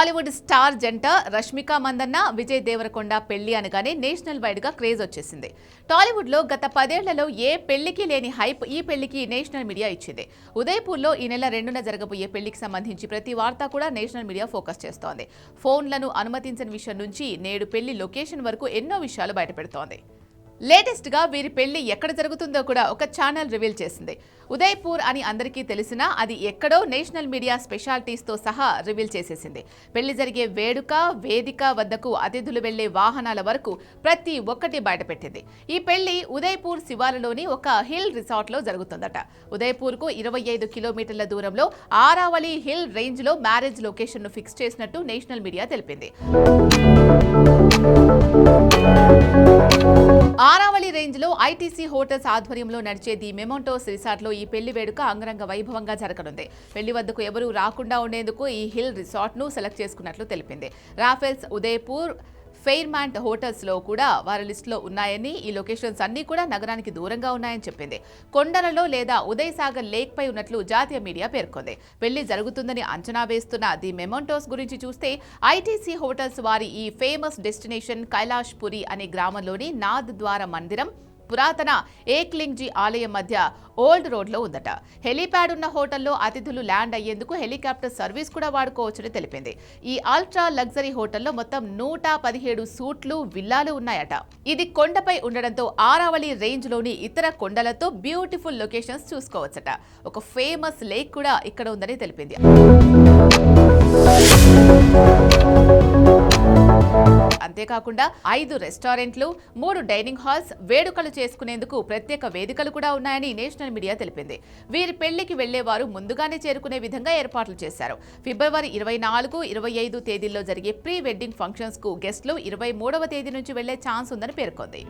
Tollywood star జంట రష్మిక మందన్న విజయ్ దేవరకొండ పెళ్ళి అనగానే నేషనల్ వైడ్గా క్రేజ్ వచ్చేసింది. టాలీవుడ్లో గత పదేళ్ళలో ఏ పెళ్ళికి లేని హైప్ ఈ పెళ్ళికి నేషనల్ మీడియా ఇచ్చింది. ఉదయపూర్లో ఈ నెల రెండున జరగబోయే పెళ్ళికి సంబంధించి ప్రతి వార్త కూడా నేషనల్ మీడియా ఫోకస్ చేస్తోంది. ఫోన్లను అనుమతించని విషయం నుంచి నేడు పెళ్ళి లొకేషన్ వరకు ఎన్నో విషయాలు బయటపెడుతోంది. లేటెస్ట్గా వీరి పెళ్ళి ఎక్కడ జరుగుతుందో కూడా ఒక ఛానల్ రివీల్ చేసింది. ఉదయ్పూర్ అని అందరికీ తెలిసినా అది ఎక్కడో నేషనల్ మీడియా స్పెషాలిటీస్తో సహా రివీల్ చేసేసింది. పెళ్ళి జరిగే వేడుక వేదిక వద్దకు అతిథులు వెళ్ళే వాహనాల వరకు ప్రతి ఒక్కటి బయటపెట్టింది. ఈ పెళ్ళి ఉదయ్పూర్ శివాలలోని ఒక హిల్ రిసార్ట్లో జరుగుతుందట. ఉదయ్పూర్కు ఇరవై ఐదు కిలోమీటర్ల దూరంలో ఆరావళి హిల్ రేంజ్లో మ్యారేజ్ లొకేషన్ను ఫిక్స్ చేసినట్టు నేషనల్ మీడియా తెలిపింది. ఐటీసీ హోటల్స్ ఆధ్వర్యంలో నడిచే ది మెమోంటోస్ రిసార్ట్లో ఈ పెళ్ళి వేడుక అంగరంగ వైభవంగా జరగనుంది. పెళ్ళి వద్దకు ఎవరూ రాకుండా ఉండేందుకు ఈ హిల్ రిసార్ట్ను సెలెక్ట్ చేసుకున్నట్లు తెలిపింది. రాఫెల్స్ ఉదయపూర్ ఫెయిర్మాంట్ హోటల్స్లో కూడా వారి లిస్టులో ఉన్నాయని ఈ లొకేషన్స్ అన్నీ కూడా నగరానికి దూరంగా ఉన్నాయని చెప్పింది. కొండలలో లేదా ఉదయసాగర్ లేక్పై ఉన్నట్లు జాతీయ మీడియా పేర్కొంది. పెళ్ళి జరుగుతుందని అంచనా వేస్తున్న ది మెమోంటోస్ గురించి చూస్తే ఐటీసీ హోటల్స్ వారి ఈ ఫేమస్ డెస్టినేషన్ కైలాష్ పురి అనే గ్రామంలోని నాథ్ ద్వార మందిరం పురాతన ఏక్లింగ్జీ ఆలయం మధ్య ఓల్డ్ రోడ్లో ఉందట. హెలీప్యాడ్ ఉన్న హోటల్లో అతిథులు ల్యాండ్ అయ్యేందుకు హెలికాప్టర్ సర్వీస్ కూడా వాడుకోవచ్చని తెలిపింది. ఈ అల్ట్రా లగ్జరీ హోటల్లో మొత్తం నూట పదిహేడు సూట్లు విల్లాలు ఉన్నాయట. ఇది కొండపై ఉండడంతో ఆరావళి రేంజ్లోని ఇతర కొండలతో బ్యూటిఫుల్ లొకేషన్స్ చూసుకోవచ్చట. ఒక ఫేమస్ లేక్ కూడా ఇక్కడ ఉందని తెలిపింది. అంతేకాకుండా ఐదు రెస్టారెంట్లు మూడు డైనింగ్ హాల్స్ వేడుకలు చేసుకునేందుకు ప్రత్యేక వేదికలు కూడా ఉన్నాయని నేషనల్ మీడియా తెలిపింది. వీరి పెళ్ళికి వెళ్ళేవారు ముందుగానే చేరుకునే విధంగా ఏర్పాట్లు చేశారు. ఫిబ్రవరి ఇరవై నాలుగు ఇరవై ఐదు తేదీల్లో జరిగే ప్రీ వెడ్డింగ్ ఫంక్షన్స్కు గెస్టులు ఇరవై మూడవ తేదీ నుంచి వెళ్ళే ఛాన్స్ ఉందని పేర్కొంది.